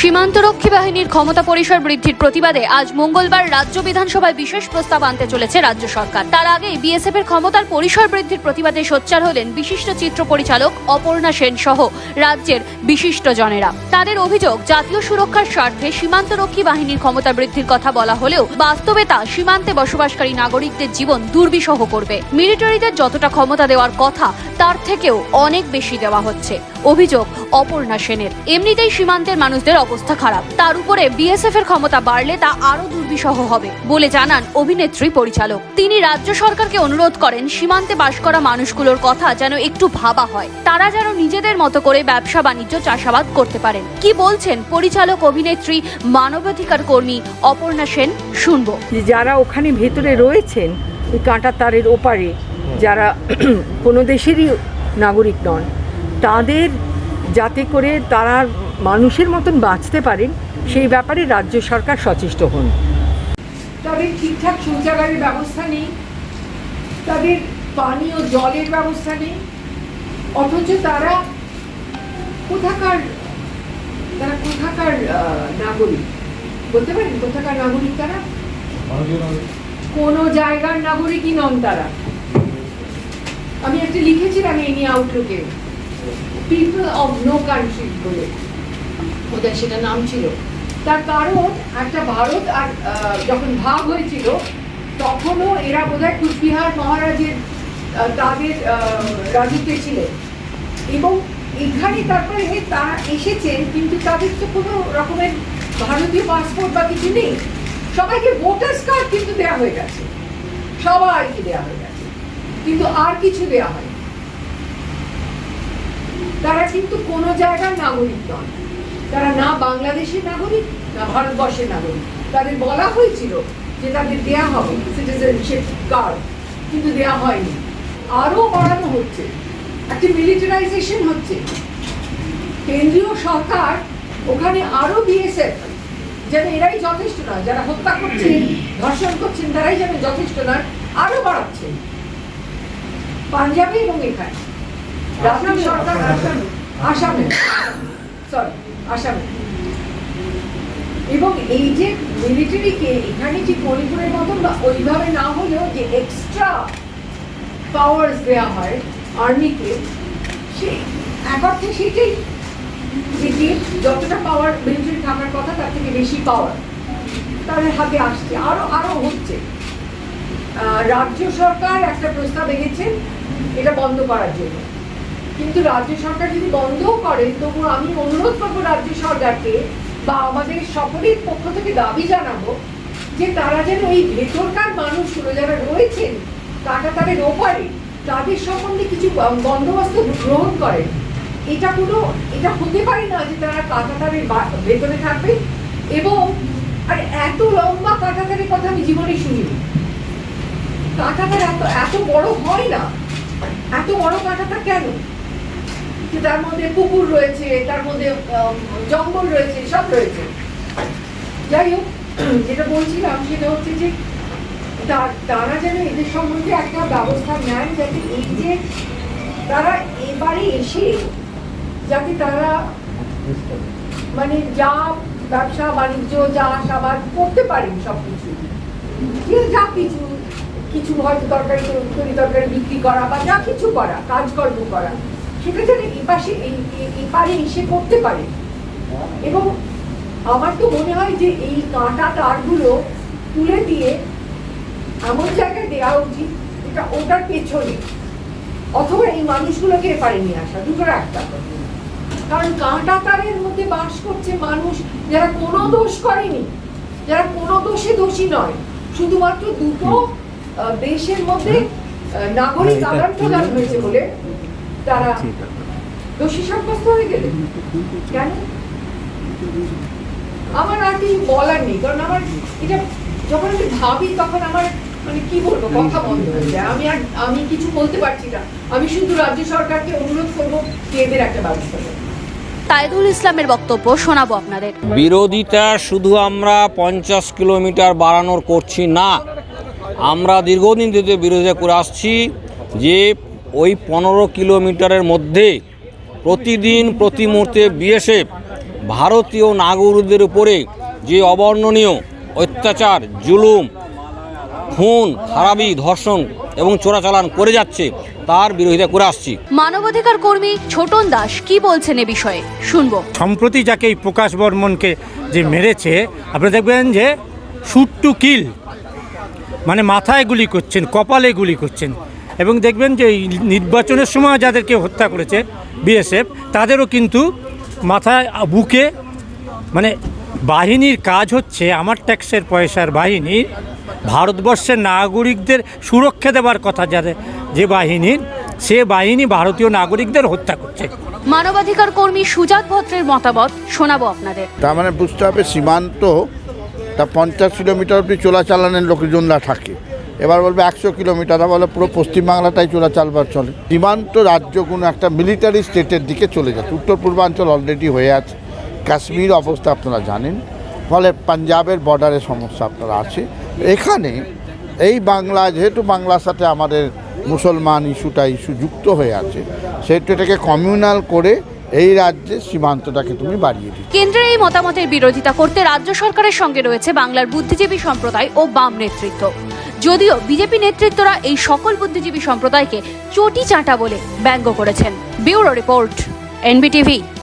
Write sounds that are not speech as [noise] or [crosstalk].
সীমান্তরক্ষী বাহিনীর ক্ষমতা পরিসর বৃদ্ধির প্রতিবাদে আজ মঙ্গলবার রাজ্য বিধানসভায় বিশেষ প্রস্তাব আনতে চলেছে রাজ্য সরকার। তার আগেই বিএসএফ এর ক্ষমতার পরিসর বৃদ্ধির প্রতিবাদে সোচ্চার হলেন বিশিষ্ট চিত্র পরিচালক অপর্ণা সেন সহ রাজ্যের বিশিষ্ট জনেরা। তাদের অভিযোগ, জাতীয় সুরক্ষার স্বার্থে সীমান্তরক্ষী বাহিনীর ক্ষমতা বৃদ্ধির কথা বলা হলেও বাস্তবে তা সীমান্তে বসবাসকারী নাগরিকদের জীবন দুর্বিষহ করবে। মিলিটারিদের যতটা ক্ষমতা দেওয়ার কথা তার থেকেও অনেক বেশি দেওয়া হচ্ছে। অভিযোগ অপর্ণা সেনের। এমনিতেই সীমান্তের মানুষদের অবস্থা খারাপ। তার উপরে বিএসএফ এর ক্ষমতা বাড়লে তা আরও দুর্বিষহ হবে বলে জানান অভিনেত্রী পরিচালক। তিনি রাজ্য সরকারকে অনুরোধ করেন সীমান্তে বাস করা মানুষগুলোর কথা যেন একটু ভাবা হয়। তারা যেন নিজেদের মতো করে ব্যবসা বাণিজ্য চাষাবাদ করতে পারেন। কি বলছেন পরিচালক অভিনেত্রী মানবাধিকার কর্মী অপর্ণা সেন? শুনব। যারা ওখানে ভেতরে রয়েছেন কাঁটা তারের ওপারে যারা [clears throat] কোনো দেশেরই নাগরিক নন তাদের যাতে করে তারা মানুষের মতন বাঁচতে পারেন সেই ব্যাপারে রাজ্য সরকার সচেষ্ট হন। তাদের ঠিকঠাক শৌচাগারের ব্যবস্থা নেই তাদের পানি ও জলের ব্যবস্থা নেই অথচ তারা কোথাকার তারা কোথাকার নাগরিক? বলতে পারেন? কোথাকার নাগরিক তারা? কোনো জায়গার নাগরিকই নন তারা। আমি একটা লিখেছিলাম এই নিয়ে আউটলুকে পিপল অফ নো কান্ট্রি বলে। ওদের সেটা নাম ছিল। তার কারণ একটা ভারত আর যখন ভাগ হয়েছিল, তখনও এরা বোধহয় কুচবিহার মহারাজের তাদের রাজত্বে ছিলেন। এবং এখানে তারপরে তারা এসেছেন, কিন্তু তাদের তো কোনো রকমের ভারতীয় পাসপোর্ট বা কিছু নেই। সবাইকে ভোটার্স কার্ড কিন্তু দেওয়া হয়ে গেছে। সবাইকে দেওয়া হয়ে গেছে। কিন্তু আর কিছু দেওয়া হয় তারা কিন্তু কোনো জায়গার নাগরিক নন। তারা না বাংলাদেশের নাগরিক, না ভারতবর্ষের নাগরিক। তাদের বলা হয়েছিল যে তাদের দেয়া হবে সিটিজেনশিপ কার্ড কিন্তু দেয়া হয়নি। আরও বাড়ানো হচ্ছে, একটা মিলিটারাইজেশন হচ্ছে। কেন্দ্রীয় সরকার, ওখানে আরও বিএসএফ, যেন এরাই যথেষ্ট নয়, যারা হত্যা করছেন, ধর্ষণ করছেন, তারাই যেন যথেষ্ট নয় আরও বাড়াচ্ছেন পাঞ্জাবে এবং এখানে রাজ্য সরকার আসামে। আসামে। সরি আসামে। এবং এই যে মিলিটারিকে এখানে যে মণিপুরের মতন বা ওইভাবে না হলেও যে এক্সট্রা পাওয়ার্স দেওয়া হয় আর্মিকে সে এক অর্থে সেটাই যে যতটা পাওয়ার মিলিটারি থাকার কথা তার থেকে বেশি পাওয়ার তাদের হাতে আসছে। আরও আরও হচ্ছে। রাজ্য সরকার একটা প্রস্তাব এনেছেন এটা বন্ধ করার জন্য। কিন্তু রাজ্য সরকার যদি বন্ধও করে, তবু আমি অনুরোধ করব রাজ্য সরকারকে বা আমাদের সকলের পক্ষ থেকে দাবি জানাব যে তারা যেন এই ভেতরকার মানুষগুলো যারা রয়েছেন কাটাতারের ওপারে তাদের সম্বন্ধে কিছু বন্দোবস্ত গ্রহণ করেন এটা কোনো, এটা হতে পারে না যে তারা কাটাতারের ভেতরে থাকবে এবং, আর এত লম্বা কাটাতারের কথা আমি জীবনে শুনিনি। কাঁটাতার এত এত বড় হয় না। এত বড় কাঁটাতার কেন? যে তার মধ্যে পুকুর রয়েছে, তার মধ্যে জঙ্গল রয়েছে, সব রয়েছে। যাই হোক, যেটা বলছিলাম সেটা হচ্ছে যে তারা যেন এদের সম্বন্ধে একটা ব্যবস্থা নেন যাতে এই যে তারা এবারে এসে যাতে তারা মানে যা ব্যবসা, বাণিজ্য, যা আশাবাদ করতে পারেন সব কিছু যা কিছু কিছু হয়তো তরকারি তরি তরকারি বিক্রি করা বা যা কিছু করা, কাজকর্ম করা, সেটা যেন এপাশে এপারে এসে করতে পারে। এবং আমার তো মনে হয় যে এই কাঁটা তারগুলো তুলে দিয়ে এমন জায়গায় দেওয়া উচিত এটা ওটার পেছনে, অথবা এই মানুষগুলোকে এপারে নিয়ে আসা দুটোর একটা কারণ কাঁটা তারের মধ্যে বাস করছে মানুষ যারা কোনো দোষ করেনি, যারা কোনো দোষে দোষী নয়, শুধুমাত্র দুটো দেশের মধ্যে নাগরিক আদান প্রদান হয়েছে বলে তারা দোষী সাব্যস্ত হয়ে গেলে? কেন? আমার আর কিছু বলার নেই কারণ আমার এটা যখন আমি ভাবি তখন আমার মানে কি বলব কথা বন্ধ হয়ে যায়। আমি আর আমি কিছু বলতে পারছি না। আমি শুধু রাজ্য সরকারকে অনুরোধ করব যে এদের একটা ব্যবস্থা করো। তাইদুল ইসলামের বক্তব্য শোনাবো আপনাদের। বিরোধিতা শুধু আমরা পঞ্চাশ কিলোমিটার বাড়ানোর করছি না। আমরা দীর্ঘদিন থেকে বিরোধিতা করে আসছি যে ওই পনেরো কিলোমিটারের মধ্যে প্রতিদিন প্রতি মুহূর্তে বিএসএফ ভারতীয় নাগরিকদের উপরে যে অবর্ণনীয় অত্যাচার জুলুম খুন খারাপি ধর্ষণ এবং চোরাচালান করে যাচ্ছে তার বিরোধিতা করে আসছি। মানবাধিকার কর্মী ছোটন দাস কি বলছেন এ বিষয়ে? শুনব। সম্প্রতি যাকে এই প্রকাশ বর্মনকে যে মেরেছে আপনি দেখবেন যে শুট টু কিল মানে মাথায় গুলি করছেন কপালে গুলি করছেন। এবং দেখবেন যে এই নির্বাচনের সময় যাদেরকে হত্যা করেছে বিএসএফ তাদেরও কিন্তু মাথায় বুকে মানে বাহিনীর কাজ হচ্ছে আমার ট্যাক্সের পয়সার বাহিনীর ভারতবর্ষের নাগরিকদের সুরক্ষা দেওয়ার কথা যাদের যে বাহিনীর সে বাহিনী ভারতীয় নাগরিকদের হত্যা করছে। মানবাধিকার কর্মী সুজাত ভদ্রের মতামত শোনাবো আপনাদের। তার মানে বুঝতে হবে সীমান্ত তা পঞ্চাশ কিলোমিটার অব্দি চোরাচালানের লোকজনরা থাকে। এবার বলবে একশো কিলোমিটার বলে পুরো পশ্চিমবাংলাটাই চোরাচালবার চলে। সীমান্ত রাজ্য কোনো একটা মিলিটারি স্টেটের দিকে চলে যাচ্ছে। উত্তর পূর্বাঞ্চল অলরেডি হয়ে আছে। কাশ্মীর অবস্থা আপনারা জানেন। ফলে পাঞ্জাবের বর্ডারে সমস্যা আপনারা আছে। এখানে এই বাংলা, যেহেতু বাংলার সাথে আমাদের মুসলমান ইস্যুটা ইস্যু যুক্ত হয়ে আছে, সেহেতু এটাকে কমিউনাল করে এই রাজ্যের সীমান্তটাকে তুমি বাড়িয়ে দিচ্ছ। কেন্দ্রের এই মতামতের বিরোধিতা করতে রাজ্য সরকারের সঙ্গে রয়েছে বাংলার বুদ্ধিজীবী সম্প্রদায় ও বাম নেতৃত্ব। যদিও বিজেপি নেতৃত্বরা এই সকল বুদ্ধিজীবী সম্প্রদায়কে চটি চাটা বলে ব্যঙ্গ করেছেন। Bureau report, NBTV.